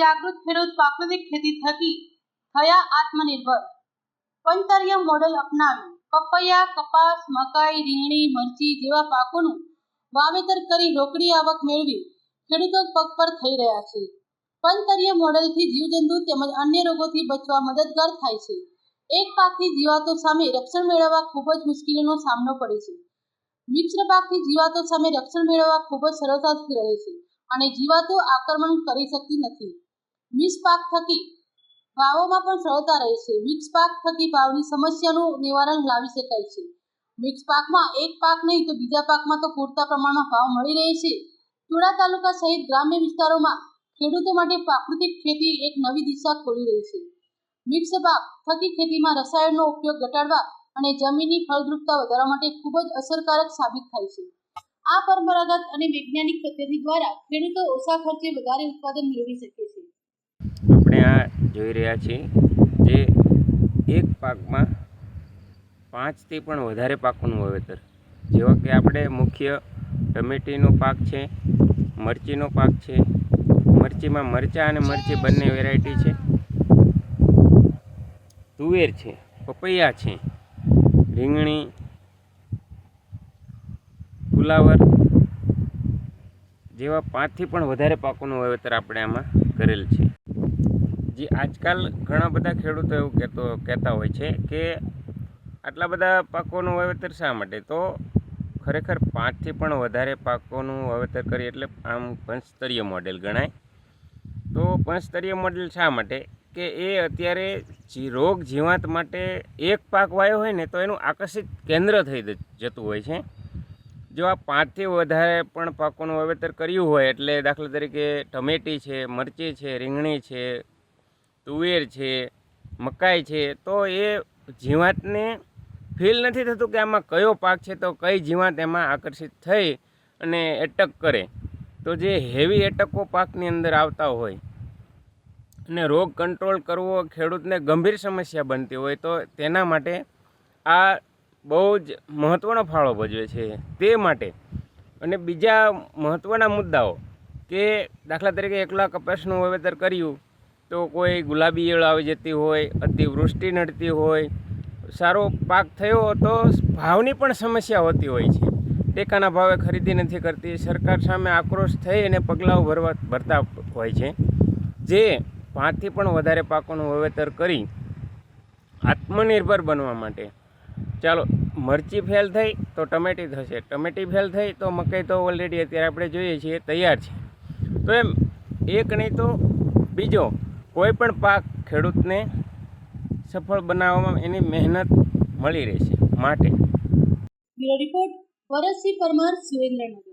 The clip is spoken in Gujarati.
ખેડૂત પ્રાકૃતિક ખેતી થકી થયા આત્મનિર્ભર. પંચતરીય મોડલ અપનાવી પપૈયા કપાસ, મકાઈ, રીંગણી, મરચી જેવા પાકોનું વાવેતર કરી રોકડી આવક મેળવી ખેડૂતો પગ પર થઈ રહ્યા છે. પંચતરીય મોડલથી જીવજંતુ તેમજ અન્ય રોગોથી બચવા મદદગાર થાય છે. એક પાકથી જીવાતો સામે રક્ષણ મેળવવા ખૂબ જ મુશ્કેલીનો સામનો પડે છે. મિશ્ર પાકથી જીવાતો સામે રક્ષણ મેળવવા ખૂબ જ સરળતાથી રહે છે અને જીવાતો આક્રમણ કરી શકતી નથી. મિક્સ પાક થકી ભાવોમાં પણ સરળતા રહે છે. મિક્સ પાક થકી ભાવની સમસ્યાનું નિવારણ લાવી શકાય છે. મિક્સ પાકમાં એક પાક નહીં તો બીજા પાકમાં તો પૂરતા પ્રમાણમાં ભાવ મળી રહે છે. તુડા તાલુકા સહિત ગ્રામ્ય વિસ્તારોમાં ખેડૂતો માટે પ્રાકૃતિક ખેતી એક નવી દિશા ખોલી રહી છે. મિક્સ પાક થકી ખેતીમાં રસાયણનો ઉપયોગ ઘટાડવા અને જમીનની ફળદ્રુપતા વધારવા માટે ખૂબ જ અસરકારક સાબિત થાય છે. આ પરંપરાગત અને વૈજ્ઞાનિક પદ્ધતિ દ્વારા ખેડૂતો ઓછા ખર્ચે વધારે ઉત્પાદન મેળવી શકે છે આપણે આ જોઈ રહ્યા છીએ જે એક પાકમાં પાંચથી પણ વધારે પાકોનું વાવેતર. જેવા કે આપણે મુખ્ય ટમેટીનો પાક છે, મરચીનો પાક છે, મરચીમાં મરચાં અને મરચી બંને વેરાયટી છે. તુવેર છે, પપૈયા છે, રીંગણી ફુલાવર જેવા પાંચથી પણ વધારે પાકોનું વાવેતર આપણે આમાં કરેલ છે. જે, આજકાલ ઘણા બધા ખેડૂતો એવું કહેતો, કહેતા હોય છે કે આટલા બધા પાકોનું વાવેતર શા માટે? તો ખરેખર પાંચથી પણ વધારે પાકોનું વાવેતર કરીએ એટલે આમ પંચસ્તરીય મોડેલ ગણાય. તો પંચસ્તરીય મોડેલ શા માટે? કે એ અત્યારે રોગ જીવાત માટે એક પાક વાયો હોય ને તો એનું આકર્ષિત કેન્દ્ર થઈ જતું હોય છે. જો આ પાંચથી વધારે પણ પાકોનું વાવેતર કર્યું હોય એટલે દાખલા તરીકે ટમેટી છે, મરચી છે, રીંગણી છે તુવેર છે, મકાઈ છે, તો એ જીવાતને ફીલ નથી થતું કે આમાં કયો પાક છે, તો કઈ જીવાત એમાં આકર્ષિત થઈ અને એટક કરે. તો જે હેવી એટકો પાકની અંદર આવતા હોય અને રોગ કંટ્રોલ કરવો ખેડૂતને ગંભીર સમસ્યા બનતી હોય, તો તેના માટે આ બહુ જ મહત્ત્વનો ફાળો ભજવે છે તે માટે. અને બીજા મહત્ત્વના મુદ્દાઓ કે દાખલા તરીકે એકલા કપાસનું વાવેતર કર્યું તો કોઈ ગુલાબી ઈયળ આવી જતી હોય, અતિવૃષ્ટિ નડતી હોય, સારો પાક થયો તો ભાવની પણ સમસ્યા હોતી હોય છે. ટેકાના ભાવે ખરીદી નથી કરતી. સરકાર સામે આક્રોશ થઈ અને પગલાઓ ભરવા ભરતા હોય છે. જે પાંચથી પણ વધારે પાકોનું વાવેતર કરી આત્મનિર્ભર બનવા માટે. ચાલો, મરચી ફેલ થઈ તો ટમેટી થશે. ટમેટી ફેલ થઈ તો મકાઈ તો ઓલરેડી અત્યારે આપણે જોઈએ છીએ, તૈયાર છે. તો એમ, એક નહીં તો બીજો કોઈ પણ પાક ખેડૂતને સફળ બનાવવામાં એની મહેનત મળી રહેશે માટે. Bureau report Bharatsinh Parmar Surendranagar.